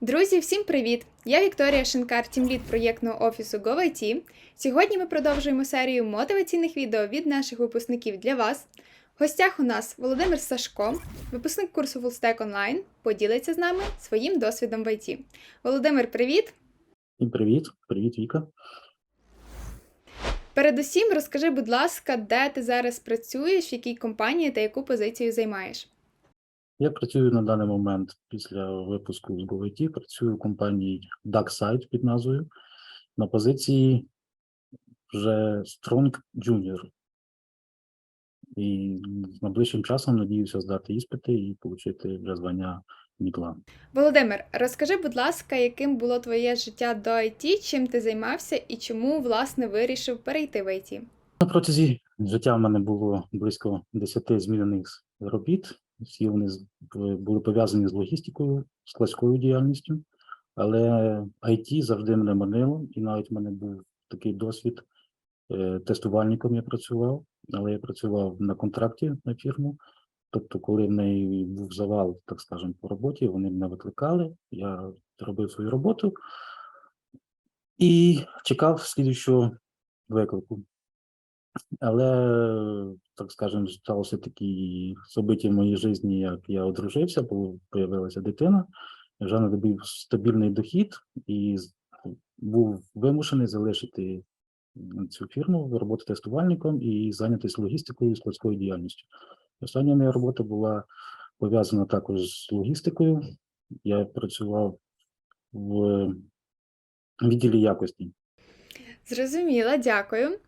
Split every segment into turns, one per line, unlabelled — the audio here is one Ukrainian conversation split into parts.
Друзі, всім привіт! Я Вікторія Шинкар, тімлід проєктного офісу GoIT. Сьогодні ми продовжуємо серію мотиваційних відео від наших випускників для вас. В гостях у нас Володимир Сашко, випускник курсу Fullstack Online, поділиться з нами своїм досвідом в ІТ. Володимир, привіт!
І привіт, привіт, Віка.
Передусім, розкажи, будь ласка, де ти зараз працюєш, в якій компанії та яку позицію займаєш.
Я працюю на даний момент після випуску з GoIT, працюю в компанії DuckSite під назвою на позиції вже Strong Junior. І найближчим часом надіюся здати іспити і отримати вже звання Мітла.
Володимир, розкажи, будь ласка, яким було твоє життя до ІТ, чим ти займався і чому, власне, вирішив перейти в ІТ?
На протязі життя в мене було близько 10 змінених робіт. Всі вони були пов'язані з логістикою, складською діяльністю, але IT завжди мене манило, і навіть в мене був такий досвід. е, Тестувальником я працював, але я працював на контракті на фірму. Тобто, коли в неї був завал, так скажемо, по роботі, вони мене викликали, я робив свою роботу і чекав слідуючого виклику. Але, так скажемо, сталося такі собиті в моїй житті, як я одружився, бо появилася дитина, вже надобив стабільний дохід і був вимушений залишити цю фірму, роботи тестувальником і зайнятися логістикою і складською діяльністю. Остання моя робота була пов'язана також з логістикою. Я працював в відділі якості.
Зрозуміла, дякую.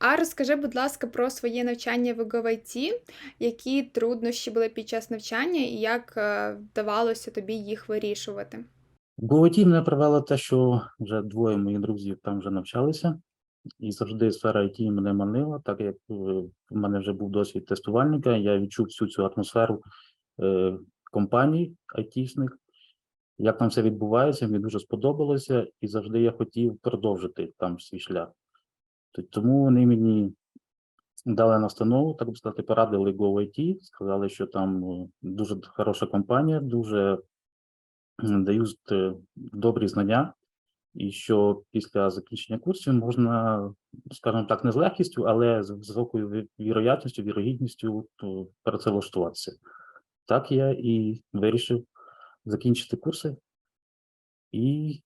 А розкажи, будь ласка, про своє навчання в GoIT, які труднощі були під час навчання і як е, вдавалося тобі їх вирішувати?
GoIT мене привело те, що вже двоє моїх друзів там вже навчалися, і завжди сфера IT мене манила, так як е, в мене вже був досвід тестувальника, я відчув всю цю атмосферу е, компаній IT-шних, як там все відбувається, мені дуже сподобалося, і завжди я хотів продовжити там свій шлях. Тому вони мені дали настанову, так би сказати, порадили GoIT, сказали, що там е, дуже хороша компанія, дуже дають е, добрі знання, і що після закінчення курсів можна, скажімо так, не з легкістю, але з високою ві- вірогідністю, вірогідністю е, працевлаштуватися. Так я і вирішив закінчити курси і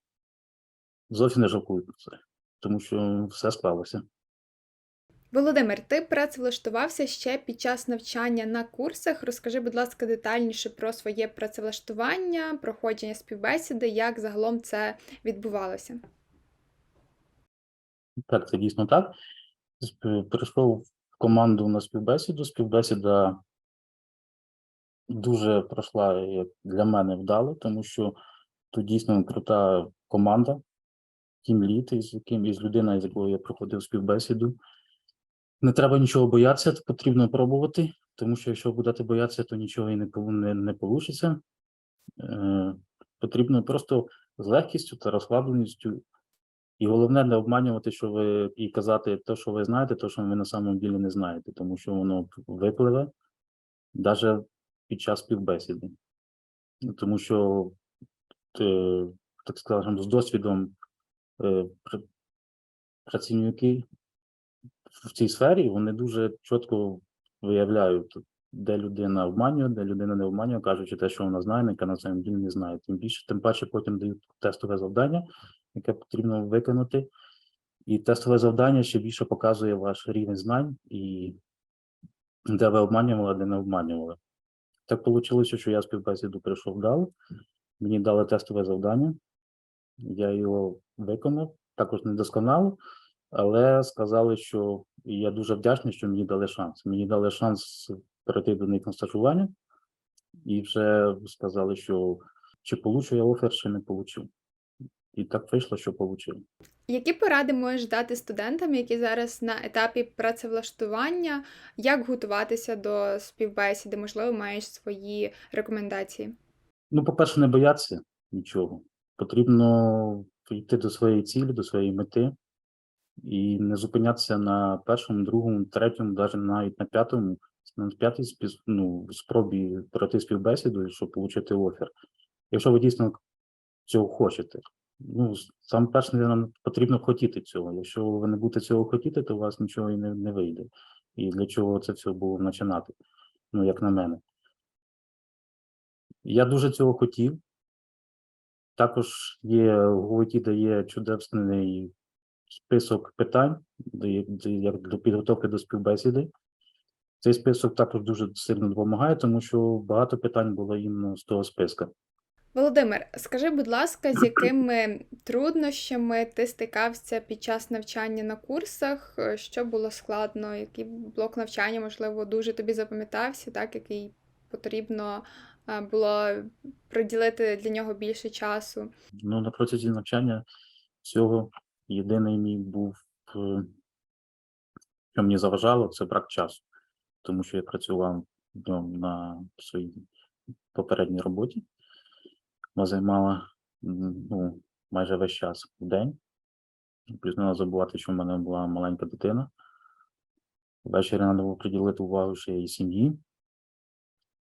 зовсім не жалкую про це, тому що все склалося.
Володимир, ти працевлаштувався ще під час навчання на курсах. Розкажи, будь ласка, детальніше про своє працевлаштування, проходження співбесіди, як загалом це відбувалося.
Так, це дійсно так. Прийшов в команду на співбесіду. Співбесіда дуже пройшла як для мене вдало, тому що тут дійсно крута команда, тімлід, із яким із людиною, з якою я проходив співбесіду. Не треба нічого боятися, потрібно пробувати, тому що якщо будете боятися, то нічого і не, не, не вийде. Е, потрібно просто з легкістю та розслабленістю і головне не обманювати, що ви і казати те, що ви знаєте, те, що ви на самом ділі не знаєте, тому що воно випливе навіть під час співбесіди. Тому що, е, так скажемо, з досвідом працівники в цій сфері вони дуже чітко виявляють, де людина обманює, де людина не обманює, кажучи те, що вона знає, яка на самом ділі не знає. Тим більше, тим паче потім дають тестове завдання, яке потрібно виконати. І тестове завдання ще більше показує ваш рівень знань і де ви обманювали, де не обманювали. Так вийшло, що я співбесіду прийшов вдало, мені дали тестове завдання, я його виконав, також недосконало, але сказали, що я дуже вдячний, що мені дали шанс. Мені дали шанс перейти до них на стажування, і вже сказали, що чи получу я офер, чи не получу. І так вийшло, що получив.
Які поради можеш дати студентам, які зараз на етапі працевлаштування, як готуватися до співбесіди? Можливо, маєш свої рекомендації?
Ну, по-перше, не боятися нічого. Потрібно йти до своєї цілі, до своєї мети і не зупинятися на першому, другому, третьому, навіть навіть на п'ятому, на п'ятій ну, спробі пройти співбесіду, щоб отримати офер. Якщо ви дійсно цього хочете. Ну, с- саме перше, нам потрібно хотіти цього. Якщо ви не будете цього хотіти, то у вас нічого і не, не вийде. І для чого це все було починати? Ну, як на мене. Я дуже цього хотів. Також є в Говоті дає чудесний список питань, як для підготовки до співбесіди. Цей список також дуже сильно допомагає, тому що багато питань було іменно з того списка.
Володимир, скажи, будь ласка, з якими труднощами ти стикався під час навчання на курсах? Що було складно? Який блок навчання, можливо, дуже тобі запам'ятався, так, який потрібно було приділити для нього більше часу?
Ну, на протязі навчання всього єдиний мій був, е, що мені заважало, це брак часу, тому що я працював днем на своїй попередній роботі. Вона займала ну, майже весь час в день. Плюс не треба забувати, що в мене була маленька дитина. Ввечері треба було приділити увагу ще і сім'ї.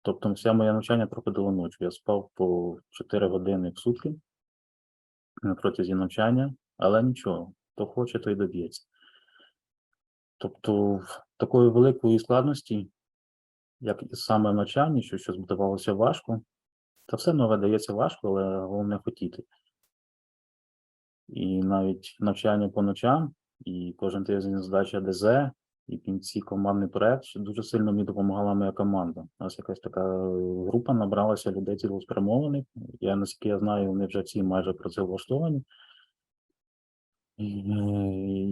Тобто, все моє навчання проходило ночі. Я спав по 4 години в сутки протязі навчання, але нічого, хто хоче, той доб'ється. Тобто, такої великої складності, як і саме в навчанні, що щось здавалося важко, та все нове дається важко, але головне хотіти. І навіть навчання по ночам, і кожен тиждень здача ДЗ, і в кінці командний проект, дуже сильно мені допомагала моя команда. У нас якась така е, група набралася людей цілеспрямованих. Я наскільки я знаю, вони вже всі майже працевлаштовані. І,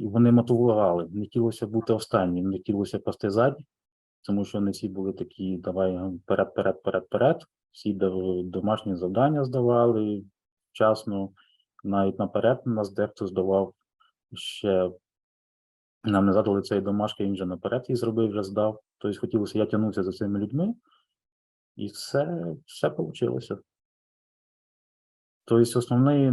е, вони мотивували. Не хотілося бути останнім, не хотілося пасти ззаді, тому що не всі були такі, давай вперед, вперед, вперед, вперед. Всі домашні завдання здавали вчасно, навіть наперед нас дехто здавав ще. Нам не задали цей домашки, він вже наперед її зробив, вже здав. Тобто хотілося, я тягнувся за цими людьми, і все, все вийшло. Тобто, основний,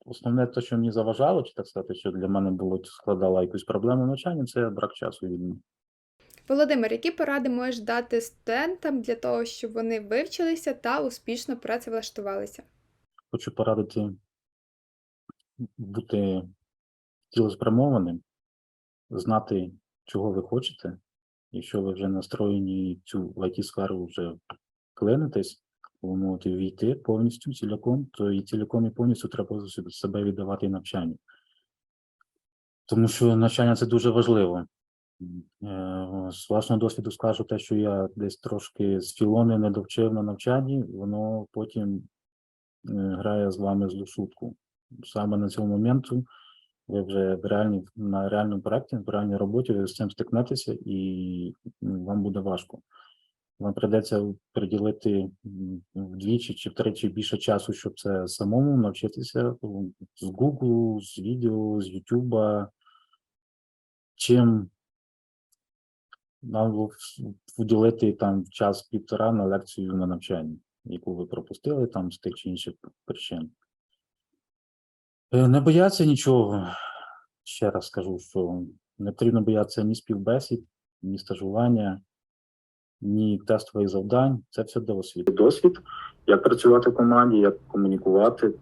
основне те, що мені заважало, чи так сказати, що для мене було складало якусь проблему в навчанні, це брак часу від.
Володимир, які поради можеш дати студентам для того, щоб вони вивчилися та успішно працевлаштувалися?
Хочу порадити бути цілеспрямованим, знати, чого ви хочете. Якщо ви вже настроєні цю в IT-сферу вже клинитесь, ви можете війти повністю ціляком, то і ціляком і повністю треба себе віддавати навчанню. Тому що навчання це дуже важливо. Е, З власного досвіду скажу те, що я десь трошки з філони не довчив на навчанні, воно потім е, грає з вами злу шутку. Саме на цьому моменту ви вже в реальній, на реальному проєкті, в реальній роботі з цим стикнетеся і вам буде важко. Вам прийдеться приділити вдвічі чи втричі більше часу, щоб це самому навчитися з Google, з відео, з YouTube, чим нам виділити там час півтора на лекцію на навчання, яку ви пропустили там з тих чи інших причин. Е, Не бояться нічого. Ще раз скажу, що не потрібно боятися ні співбесід, ні стажування, ні тестових завдань. Це все досвід. Досвід, як працювати в команді, як комунікувати,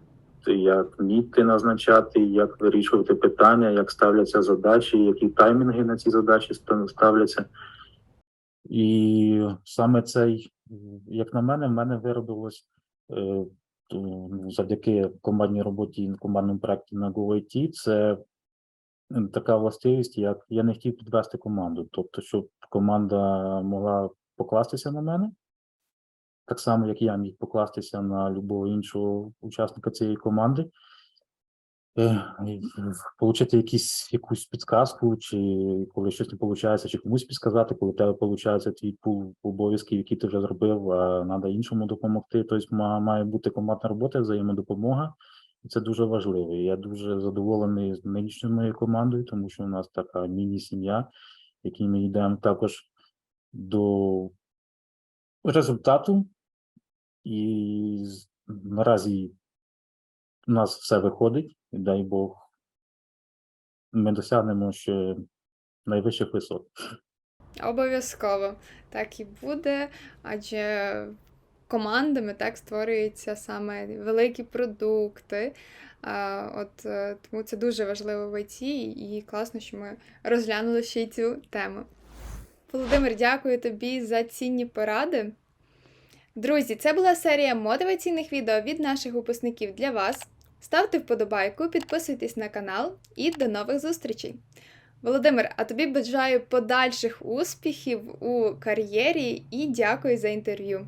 як міти назначати, як вирішувати питання, як ставляться задачі, які таймінги на ці задачі ставляться. І саме цей, як на мене, в мене виробилось е, завдяки командній роботі і командному проєкту на GoIT, це така властивість, як я не хотів підвести команду. Тобто, щоб команда могла покластися на мене, так само, як я міг покластися на любого іншого учасника цієї команди. Е, Получити якісь, якусь підказку, чи коли щось не виходить, чи комусь підсказати, коли в тебе виходить твій пул обов'язків, які ти вже зробив, а треба іншому допомогти. Тобто має бути командна робота, взаємодопомога, і це дуже важливо. Я дуже задоволений з нинішньою моєю командою, тому що у нас така міні-сім'я, в якій ми йдемо також до результату. І наразі у нас все виходить, дай Бог, ми досягнемо ще найвищих висот.
Обов'язково так і буде, адже командами так створюються саме великі продукти. От е, тому це дуже важливо в ІТ, і класно, що ми розглянули ще й цю тему. Володимир, дякую тобі за цінні поради. Друзі, це була серія мотиваційних відео від наших випускників для вас. Ставте вподобайку, підписуйтесь на канал і до нових зустрічей! Володимир, а тобі бажаю подальших успіхів у кар'єрі і дякую за інтерв'ю.